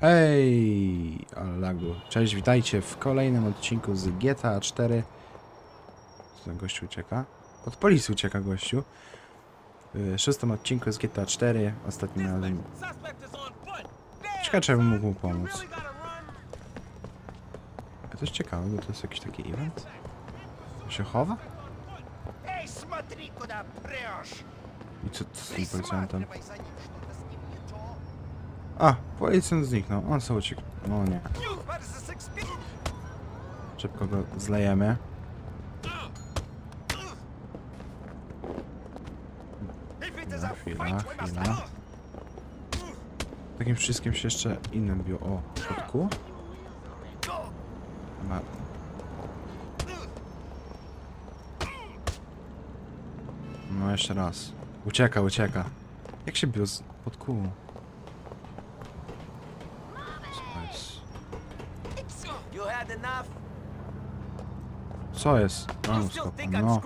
Hej, ale. Cześć, witajcie w kolejnym odcinku z GTA 4. Co ten gościu ucieka? Od policji ucieka gościu. W szóstym odcinku z GTA 4, ostatnim razem. Ciekawe, czy bym mógł mu pomóc. A to jest ciekawe, bo to jest jakiś taki event. To się chowa? I co, co z tym policjantem? A, policjant zniknął. On sobie uciekł. No nie. Szybko go zlejemy. Chwila, chwila, chwila. Takim wszystkim się jeszcze innym bił. O, w środku? Ma... No jeszcze raz. Ucieka, ucieka. Jak się bił z... pod kół? Co jest? You had enough? Co jest? You No, stop. no.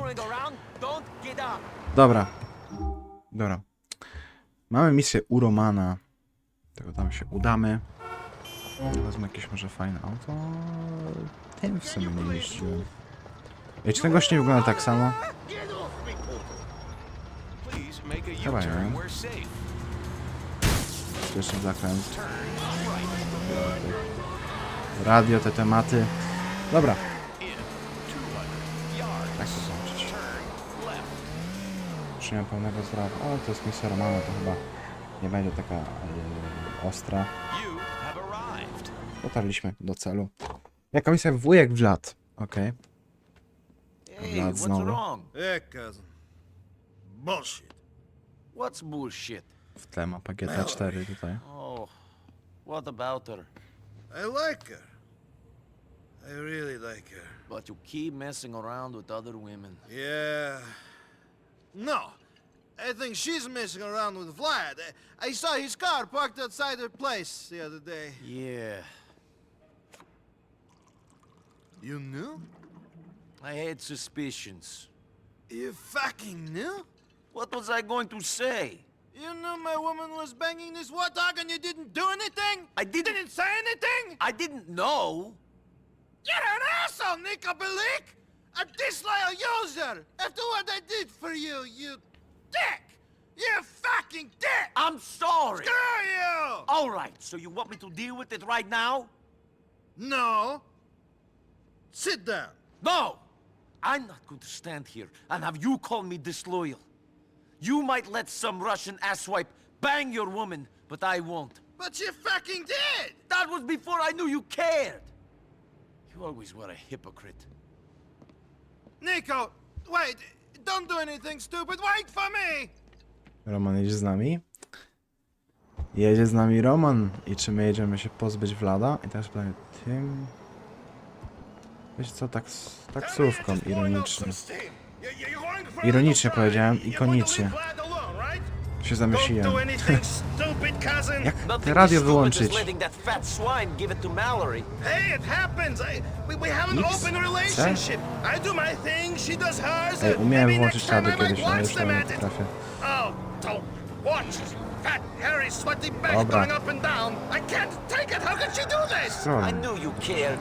Dobra. Dobra. Mamy misję u Romana. Tego tam się udamy. Wezmę jakieś może fajne auto. Tym w sumie nie jeździłem. Ej, czy ten gość nie wygląda tak samo? A Chyba nie. Jeszcze zakręt. Radio, te tematy. Dobra. Przyjąłem pełnego zdrowia. O, to jest misja Romana, to chyba nie będzie taka e, ostra. You have arrived. Dotarliśmy do celu. Jaka misja wujek w lat? Okej. Hey, Vlad what's znowu. wrong? Yeah, cousin. Bullshit. What's bullshit? W tle mapa GTA 4 tutaj. Oh, what about her? I like her. I really like her. But you keep messing around with other women. Yeah. No. I think she's messing around with Vlad. I, I saw his car parked outside her place the other day. Yeah, You knew? I had suspicions. You fucking knew? What was I going to say? You knew my woman was banging this war dog and you didn't do anything? I didn't. Didn't say anything? I didn't know. You're an asshole, Nico Bellic! A disloyal user! After what I did for you, you dick! You fucking dick! I'm sorry. Screw you! All right, so you want me to deal with it right now? No. Sit down. No! I'm not going to stand here and have you call me disloyal. You might let some Russian asswipe bang your woman, but I won't. But you fucking did! That was before I knew you cared. You always were a hypocrite. Nico, wait. Don't do anything stupid. Wait for me! Roman jedzie z nami. Jedzie z nami Roman. I czy my jedziemy się pozbyć Vlada? I teraz pytanie tym... Wiecie co, tak, taksówką ironicznie. Ironicznie powiedziałem, ikonicznie. Się zamyśliłem. Jak te radio as stupid as wyłączyć? letting that fat swine give it to Mallory. Hey, it happens. I, we, we have an open relationship. I do my thing, she does hers. Ej, and umiałem maybe włączyć radio kiedyś, ale watch już them tego nie potrafię. Oh, don't watch. Fat, hairy, sweaty back Dobra. going up and down. I can't take it. How could she do this? I knew you cared.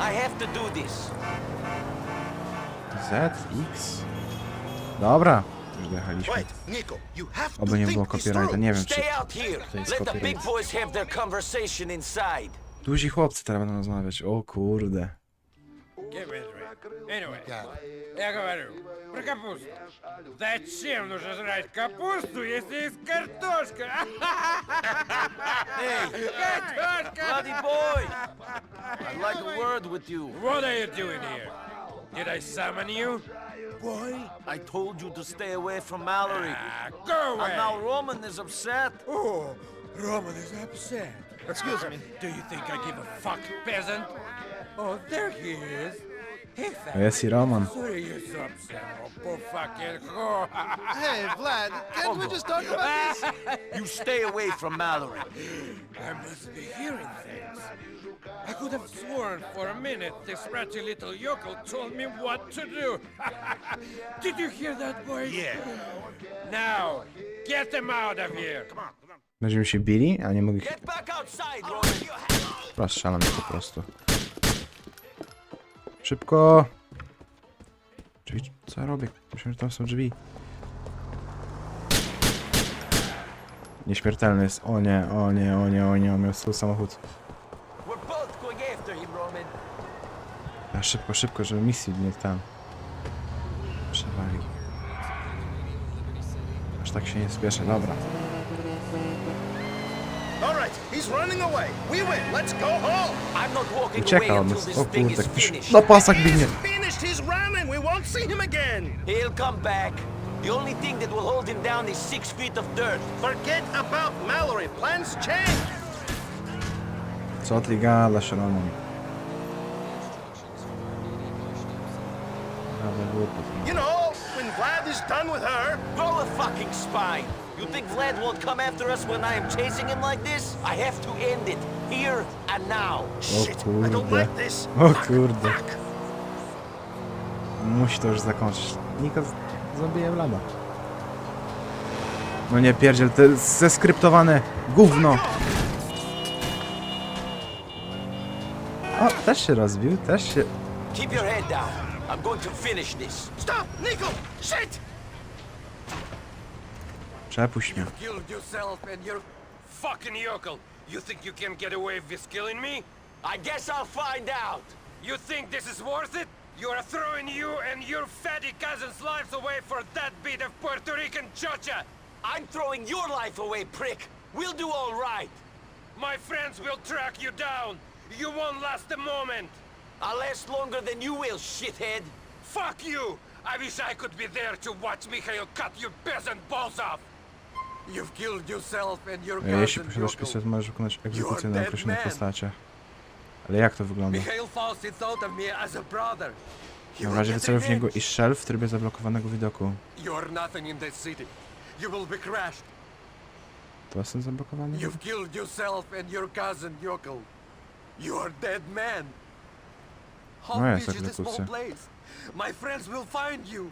I have to do this. Z, X. Dobra, już dojechaliśmy. Wait, Nico, you have to Oby nie think było this copyrighta, through. nie wiem czy... Stay out here. To jest Let the copyright. big boys have their conversation inside. Duzi chłopcy teraz będą rozmawiać, o kurde. Get rid of it. Anyway, я говорю, про капусту. Зачем нужно жрать капусту, если есть картошка? Hey, Картошка! bloody boy! I'd like a word with you. What are you doing here? Did I summon you? Boy, I told you to stay away from Mallory. Ah, go away! And now Roman is upset. Oh, Roman is upset. Excuse me. Do you think I give a fuck, peasant? Oh, there he is. O, jest i Roman. Fucking. Hey, Vlad, can't we just talk about this? You stay away from Mallory. I must be hearing things. I could have sworn for a minute this ratty little yokel told me what to do. Did you hear that, boy? Yeah. Now, get them out of here. Come on, come on. Będziemy się bili, a nie mogę... Get back outside, Roman! Rozstrzelam ich po prostu. Szybko! Drzwi, co ja robię? Myślę, że tam są drzwi. Nieśmiertelny jest. O nie, o nie, o nie, o nie, on miał swój samochód. A szybko, szybko, żeby misji nie tam. Przewalił. Aż tak się nie spieszę, dobra. This O thing kurde, is ktoś finished. na pasach biegnie. Finished his run, and we won't see him again. He'll come back. The only thing that will hold him down is six feet of dirt. Forget about Mallory. Plans change. Co ty gadasz, Roman? Dobra. You know, when Vlad is done with her. Grow a fucking spine. You think Vlad won't come after us when I am chasing him like this? I have to end it. Here and now. O Shit, I don't kurde. like this. O kurde. fuck. Musi to już zakończyć. Niko z- zabije Vlada. No nie pierdziel, to jest zeskryptowane gówno. O, też się rozbił, też się... Keep your head down. I'm going to finish this. Stop, Nico. Shit. Przepuść mnie. Killed yourself and your fucking yokel. You think you can get away with killing me? I guess I'll find out. You think this is worth it? You are throwing you and your fatty cousin's lives away for that bit of Puerto Rican chocha. I'm throwing your life away, prick. We'll do all right. My friends will track you down. You won't last a moment. I'll last longer than you will, shithead. Fuck you! I wish I could be there to watch Mikhail cut your peasant balls off. You've killed yourself and your Jeśli cousin posiadasz Yoko. pistolet, możesz wykonać egzekucję na dead określonej man. postacie. Ale jak to wygląda? Mikhail Fawcett thought of me as a brother. Na razie wyceluj w niego i strzel w trybie zablokowanego widoku. You're nothing in this city. You will be crushed. To jest ten zablokowany? You've killed yourself and your cousin Yokel. You are dead man. How No jest big this egzekucja. place? My friends will find you.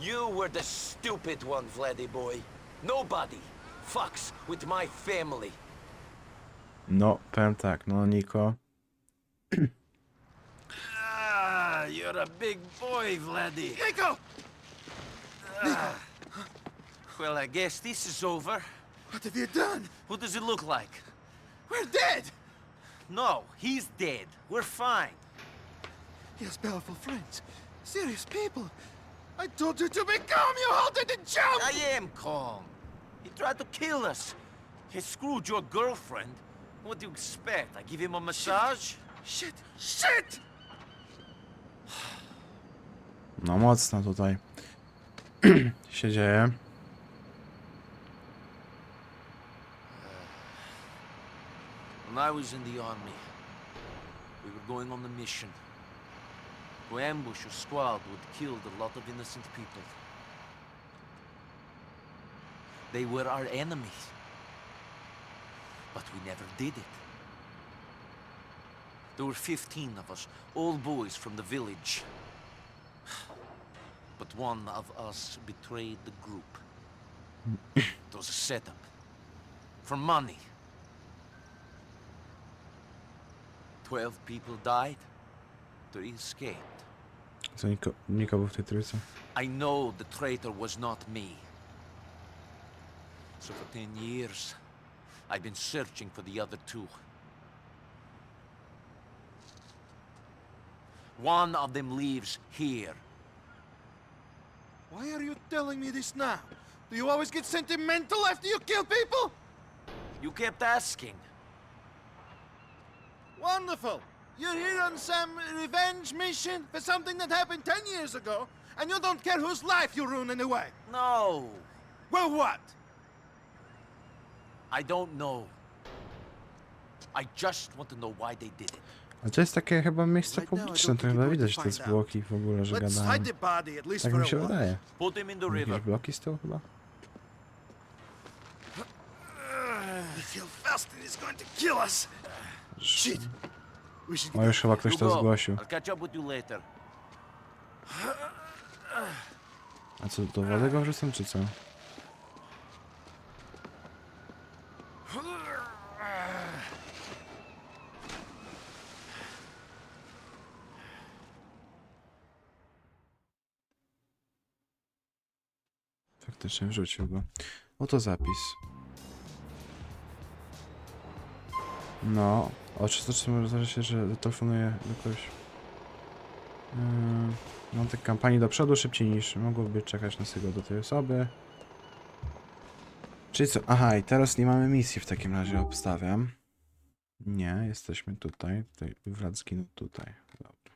You were the stupid one, Vladdy boy. Nobody fucks with my family. No, powiem tak, no Niko. Ah, you're a big boy, Vladdy. Nico. Well, I guess this is over. What have you done? What does it look like? We're dead. No, he's dead. We're fine. He has powerful friends. Serious people. I told you to be calm. You halted and jumped. I am calm. He tried to kill us. He screwed your girlfriend. What do you expect? I give him a massage? Shit. Shit. No mocno tutaj się dzieje. When I was in the army, we were going on a mission. To ambush a squad who had killed a lot of innocent people. They were our enemies. But we never did it. There were 15 of us, all boys from the village. But one of us betrayed the group. it was a setup. For money. Twelve people died. Three escaped. Co Niko, Niko był w tej trójce? I know the traitor was not me. So for ten years, I've been searching for the other two. One of them lives here. Why are you telling me this now? Do you always get sentimental after you kill people? You kept asking. Wonderful. You're here on some revenge mission for something that happened ten years ago, and you don't care whose life you ruin anyway. No, Well, what? I don't know. I just want to know why they did it. A to jest takie chyba miejsce I publiczne, don't to think chyba you're going widać te find out. zwłoki w ogóle, że Let's gadają. the body at least Tak for mi a się while. wydaje. Put him in the river. Jakieś bloki z tyłu chyba? I feel Faustin is going to kill us. Shit. We should O, już chyba ktoś to zgłosił. I'll catch up with you later. A co, do wody go wrzucam, czy co? Faktycznie wrzucił go. Oto zapis. No, o 304 zdarza się, że telefonuje do kogoś. Yy, Mam tak kampanii do przodu szybciej niż mogłoby czekać na sygnał do tej osoby. Czyli co? Aha, i teraz nie mamy misji w takim razie, obstawiam. Nie, jesteśmy tutaj. tutaj Wrad zginął tutaj. Dobra.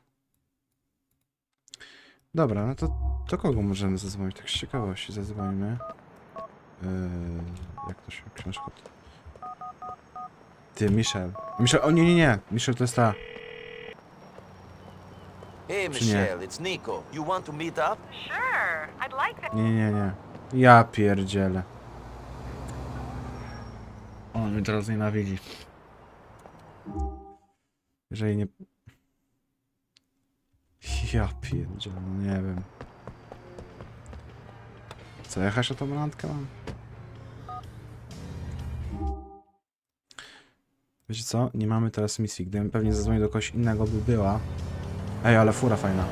Dobra, no to do kogo możemy zadzwonić? Tak z ciekawości zadzwonimy. Yy, jak to się książka... Ty, Michel. Michel, o nie, nie, nie. Michel to jest ta... Hey, Czy nie? Michelle, it's Nico. You want to meet up? Sure, I'd like that. Nie, nie, nie. Ja pierdzielę. On mnie teraz nienawidzi. Jeżeli nie... Ja pierdzielę, no nie wiem. Co, jechać o tą randkę mam? Wiecie co? Nie mamy teraz misji. Gdybym pewnie zadzwonił do kogoś innego by była. Ej, ale fura fajna.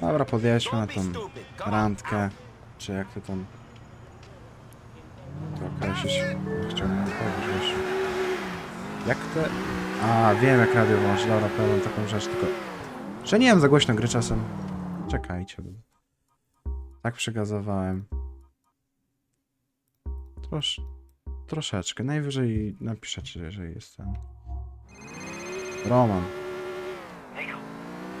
Dobra, podjedźmy na tą randkę. Czy jak to tam... To określić. Chciałbym powiedzieć jeszcze. Jak te... A, wiem jak radio włączyć. Dobra, powiem taką rzecz, tylko... Że nie wiem, za głośno gry czasem. Czekajcie. Tak przegazowałem. Trosz... Troszeczkę. Najwyżej napiszecie, jeżeli jest ten... Roman. Nico,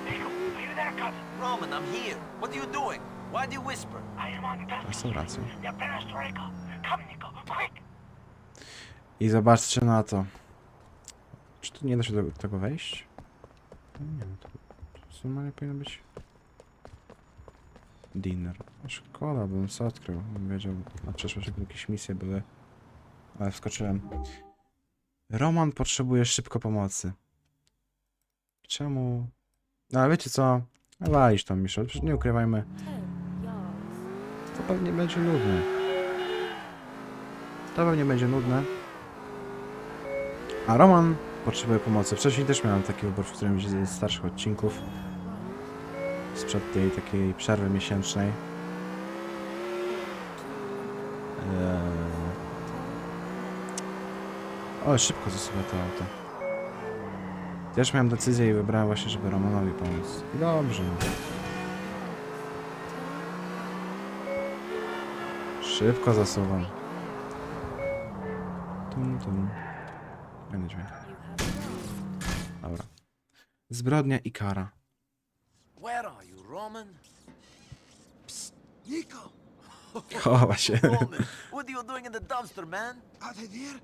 Nico, are you there, cousin? Roman, I'm here. What are you doing? Why do you whisper? I am on. Restauracja. The perestroika. Come, Nico, quick. I zobaczcie na to. Czy tu nie da się do tego wejść? No Nie wiem, to, to normalnie powinno być dinner. Szkoda, bym sobie odkrył. Wiedział na przyszłość, jakby jakieś misje były. Ale wskoczyłem. Roman potrzebuje szybko pomocy. Czemu? No ale wiecie co? Walić tą Michelle, przecież nie ukrywajmy. To pewnie będzie nudne. To pewnie będzie nudne. A Roman potrzebuje pomocy. Wcześniej też miałem taki wybór w którymś z starszych odcinków. Sprzed tej takiej przerwy miesięcznej. Eee... O, szybko zasuwa to auto. Też miałem decyzję i wybrałem właśnie, żeby Romanowi pomóc. I Dobrze. Szybko zasuwam. Tum, tum. Fajny dźwięk. Dobra. Zbrodnia i kara. You, Roman? Nico, Chowa się. Roman, what are you doing in the dumpster, man? are they there?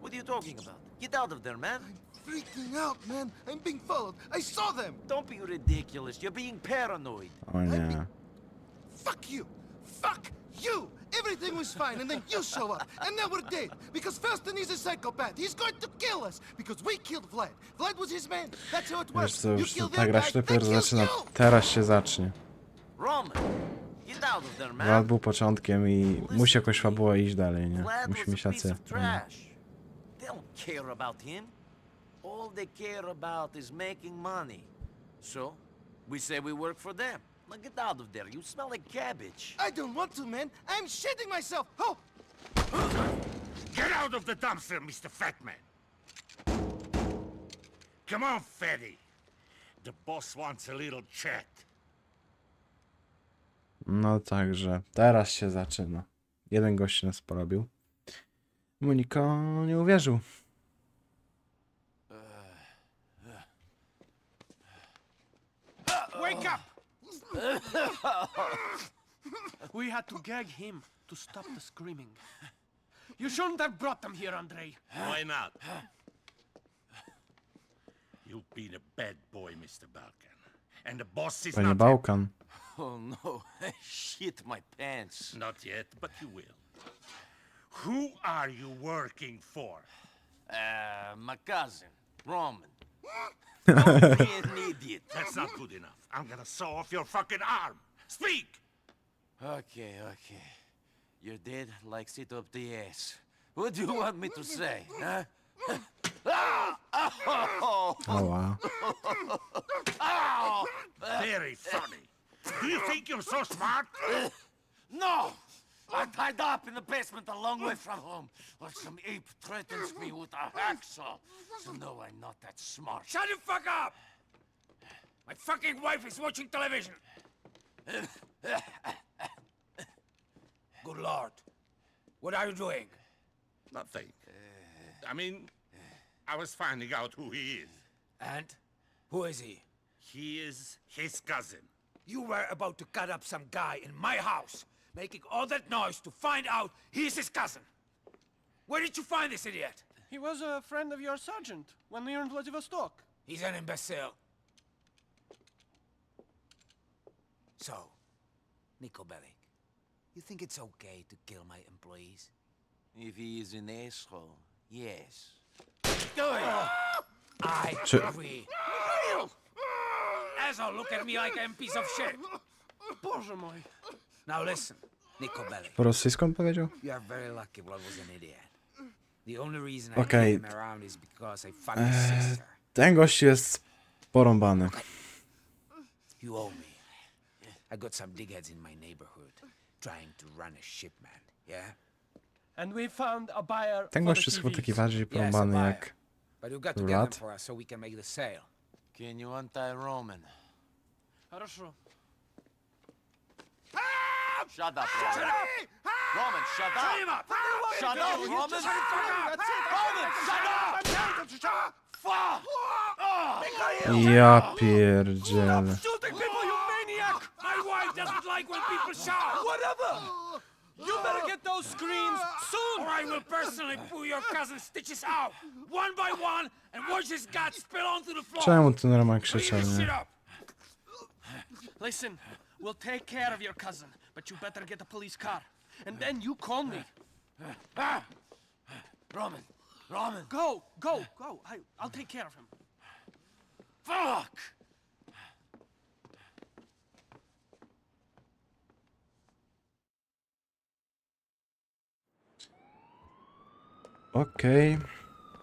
What are you talking about? Get out of there, man. Freaking out, man. I'm being followed. I saw them. Don't be ridiculous. You're being paranoid. O nie. Fuck you! Fuck you! Everything was fine, and then you show up, and now we're dead. Because Felston is a psychopath. He's going to kill us because we killed Vlad. Vlad was his man. That's how it Wiesz works. co, You już kill ta their gra guy, się they dopiero kill zaczyna. you. Teraz się zacznie. Roman, get out of there, man. Vlad był początkiem i musi jakoś fabuła iść dalej, nie? Vlad Musi was a mieć piece rację. of trash. They don't care about him. All they care about is making money. So, we say we work for them. Now get out of there. You smell like cabbage. I don't want to, man. I'm shitting myself. Oh, Get out of the dumpster, Mr. Fatman. Come on, fatty. The boss wants a little chat. No także, teraz się zaczyna. Jeden gość nas porobił. Moniko nie uwierzył. We had to gag him to stop the screaming. You shouldn't have brought them here, Andrei. Why not? You've been a bad boy, Mr. Balkan. And the boss is Panie not Bałkan. Oh no, I shit my pants. Not yet, but you will. Who are you working for? Uh, my cousin, Roman. Don't be an idiot. That's not good enough. I'm gonna saw off your fucking arm. Speak! Okay, okay. You're dead like sit up the ass. What do you want me to say, huh? Ah! Oh! O wow. Oh! Very funny. Do you think you're so smart? No! I'm tied up in the basement a long way from home, where some ape threatens me with a hacksaw. So no, I'm not that smart. Shut the fuck up! My fucking wife is watching television. Good lord. What are you doing? Nothing. I mean, I was finding out who he is. And? Who is he? He is his cousin. You were about to cut up some guy in my house, making all that noise to find out he's his cousin. Where did you find this idiot? He was a friend of your sergeant when we were in Vladivostok. He's an imbecile. So, Niko Bellic, you think it's okay to kill my employees? If he is an asshole, yes. Do it! I Czy- agree. Asshole, look at me like I'm a piece of shit. Boże mój. Now listen, Niko Bellic, Po rosyjsku on powiedział? you are very lucky Blood was an idiot. The only reason I Okay. him around is because I fucked his sister. Ten gość jest porąbany. You owe me. I got some digheads in my neighborhood trying to run a shipment, yeah? And we found a buyer Ten for gość the jest chyba TVs. taki bardziej porąbany jak... But you got to get them Rat? for us so we can make the sale. Can you untie Roman? up! Shut up, Roman. Shut up. Shut up! Shut up, Roman. Roman, shut up! Fuck! Ja pierdzielę. Shooting people, you maniac! My wife doesn't like when people shout! Czemu ten Roman krzyczał, nie? We'll take care of your cousin, but you better get a police car. And then you call me. Roman, Roman, Go, go, go. I, I'll take care of him. fuck! Okej.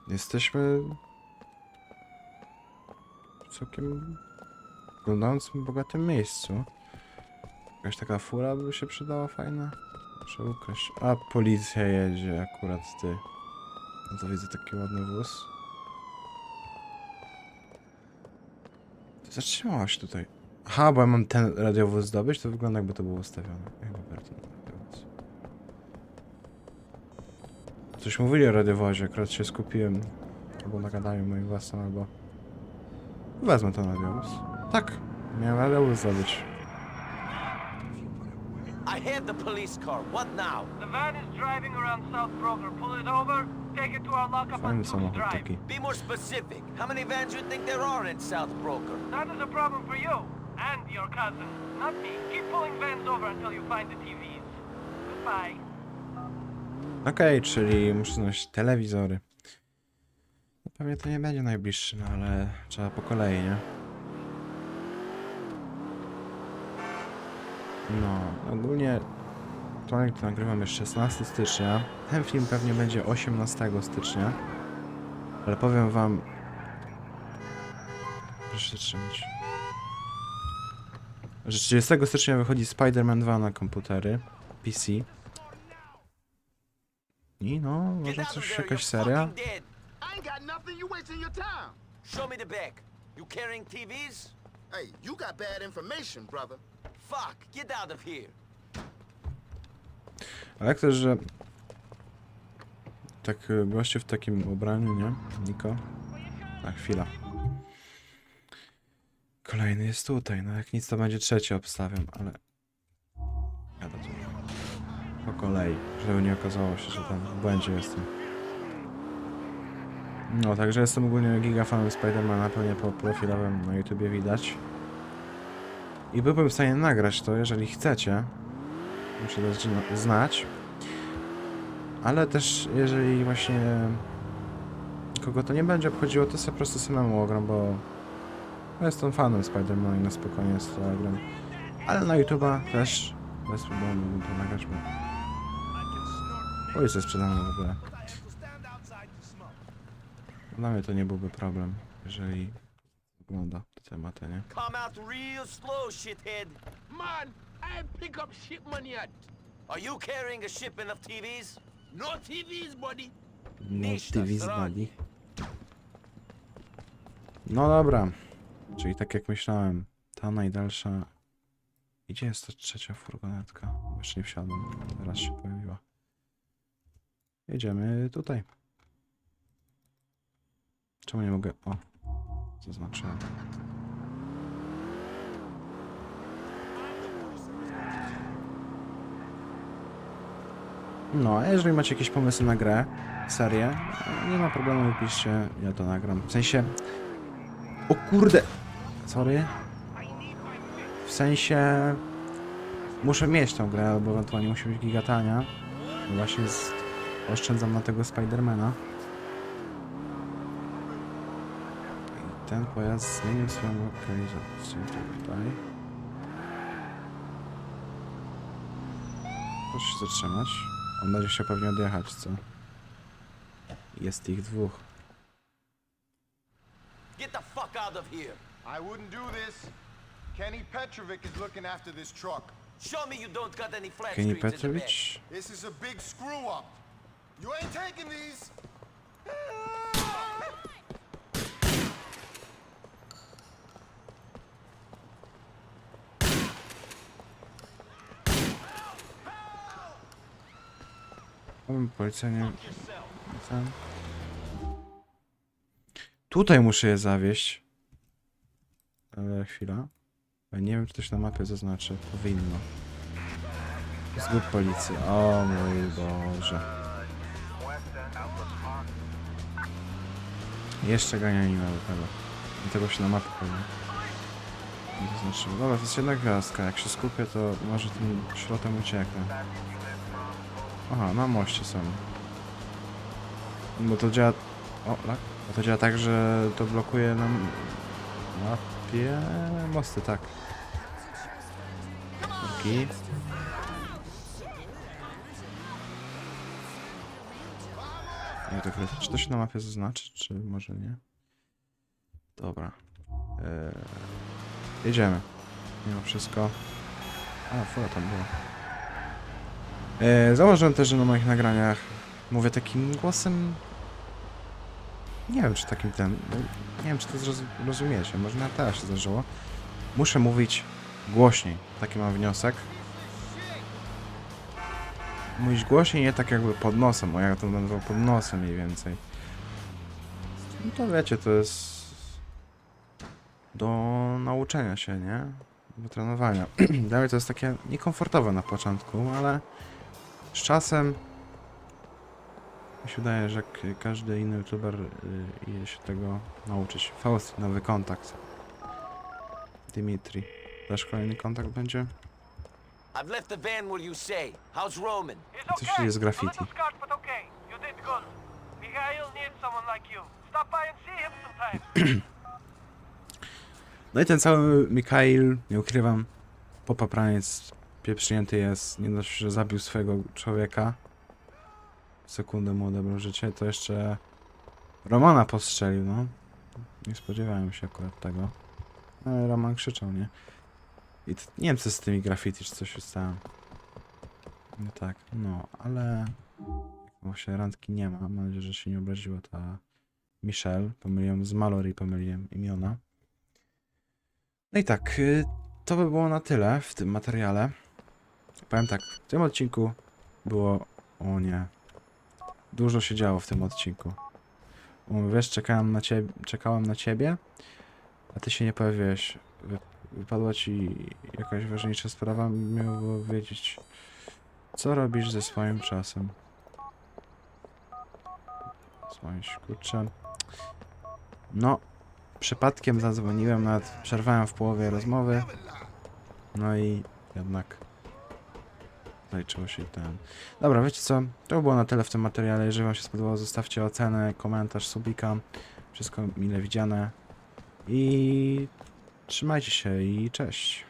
Jesteśmy... W całkiem... wyglądającym bogatym miejscu. Jakaś taka fura by się przydała fajna. Muszę ukraść. A, policja jedzie akurat, ty. No to widzę taki ładny wóz. Ty zatrzymałaś tutaj. Aha, bo ja mam ten radiowóz zdobyć, to wygląda jakby to było ustawione. Coś mówili o radiowozie, akurat się skupiłem. Albo na gadaniu moim własnym, albo... Wezmę ten radiowóz. Tak, miałem radiowóz zdobyć. I had the police car. What now? The van is driving around South Broker. Pull it over, take it to our lockup Fajny on Tooth samochód Drive. taki. Be more specific. How many vans you think there are in South Broker? That is a problem for you and your cousin, not me. Keep pulling vans over until you find the TVs. Goodbye. Okej, czyli muszę znaleźć telewizory. No pewnie to nie będzie najbliższy, no ale trzeba po kolei, nie? No, ogólnie to jak to nagrywam jest 16 stycznia. Ten film pewnie będzie 18 stycznia. Ale powiem wam... Proszę się trzymać. Że 30 stycznia wychodzi Spider-Man 2 na komputery, PC. I no, może coś, jakaś seria? Show me the back. You carrying TVs? Hey, you got bad information, brother. Fuck, get out of here. Ale jak to, że tak y, gościu w takim ubraniu, nie? Niko? A chwila. Kolejny jest tutaj, no jak nic to będzie trzeci obstawiam, ale... Jadę tu. Po kolei, żeby nie okazało się, że tam w błędzie jestem. No, także jestem ogólnie giga fanem Spidermana, pewnie po profilowym na YouTubie widać. I byłbym w stanie nagrać to, jeżeli chcecie. Muszę dać zna- znać. Ale też jeżeli właśnie kogo to nie będzie obchodziło, to sobie po prostu samemu ogram, bo jestem fanem Spider-Man i na spokojnie z to gram. Ale na YouTube'a też bez problemu to nagrać, bo Policja sprzedana w ogóle. Dla mnie to nie byłby problem, jeżeli ogląda te tematy, nie? Come out real slow, shithead. Man, I pick up shipment yet. Are you carrying a shipment of TVs? No TVs, buddy. No TV z srogi. Buddy. No dobra. Czyli tak jak myślałem, ta najdalsza... Gdzie jest ta trzecia furgonetka? Jeszcze nie wsiadłem. Teraz się pojawiła. Jedziemy tutaj. Czemu nie mogę... O, zaznaczyłem. No, a jeżeli macie jakieś pomysły na grę, serię, nie ma problemu, piszcie, ja to nagram. W sensie... O kurde! Sorry. W sensie... Muszę mieć tą grę, albo ewentualnie musi być gigatania. Bo Właśnie z... oszczędzam na tego Spidermana. Ten pojazd zmienił swoją lokalizację tutaj. Proszę się zatrzymać. On będzie się pewnie odjechać, co? Jest ich dwóch. Get the fuck out of here. I wouldn't do this. Kenny Petrovic is looking after this truck. Show me you don't got any flat Kenny. Petrowicz? This is a big screw up. You ain't taking these. Polecenie. Ten. Tutaj muszę je zawieść. Ale chwila. Nie wiem, czy to się na mapie zaznaczy. Powinno. Zgub policji. O mój Boże. Jeszcze ganianina do tego. I tego się na mapie powinno. Nie zaznaczyło. Dobra, to jest jedna gwiazdka. Jak się skupię, to może tym środem ucieknę. Aha, na moście są. Bo to działa... O, lak. Bo to działa tak, że to blokuje nam... Mapie... Mosty, tak. Drugi. Nie, to chwilę. Czy to się na mapie zaznaczy, czy może nie? Dobra. Eee, jedziemy. Mimo wszystko. A, fura tam była. E, zauważyłem też, że na moich nagraniach mówię takim głosem. Nie wiem, czy takim ten. no, Nie wiem, czy to zroz- rozumiecie. Może na teraz się zdarzyło. Muszę mówić głośniej. Taki mam wniosek. Mówić głośniej, nie tak jakby pod nosem, o ja to nazwał pod nosem mniej więcej. No to wiecie, to jest do nauczenia się, nie? Do trenowania. Dla mnie to jest takie niekomfortowe na początku, ale z czasem mi się wydaje, że każdy inny youtuber y, idzie się tego nauczyć. Faust, nowy kontakt. Dimitri. Też kolejny kontakt będzie? I've left the van where you say. How's Roman? Coś okay. jest A graffiti. No i ten cały Mikhail, nie ukrywam, popapraniec pieprznięty jest. Nie dość, że zabił swojego człowieka. Sekundę mu odebrał życie, to jeszcze Romana postrzelił, no. Nie spodziewałem się akurat tego. Ale Roman krzyczał, nie? I nie wiem co z tymi graffiti, czy coś stało. No tak, no, ale... Właśnie randki nie ma, mam nadzieję, że się nie obraziła ta Michelle. Pomyliłem z Mallory, pomyliłem imiona. No i tak, y, to by było na tyle w tym materiale. Powiem tak, w tym odcinku było... O nie. Dużo się działo w tym odcinku. Wiesz, czekałem na ciebie, czekałem na ciebie, a ty się nie pojawiłeś. Wy, wypadła ci jakaś ważniejsza sprawa, miło było wiedzieć, co robisz ze swoim czasem. Swoim kurczę. No, przypadkiem zadzwoniłem, nawet przerwałem w połowie rozmowy. No i jednak zaliczyło się ten. Dobra, wiecie co? To by było na tyle w tym materiale. Jeżeli wam się spodobało, zostawcie ocenę, komentarz, subika. Wszystko mile widziane. I trzymajcie się i cześć.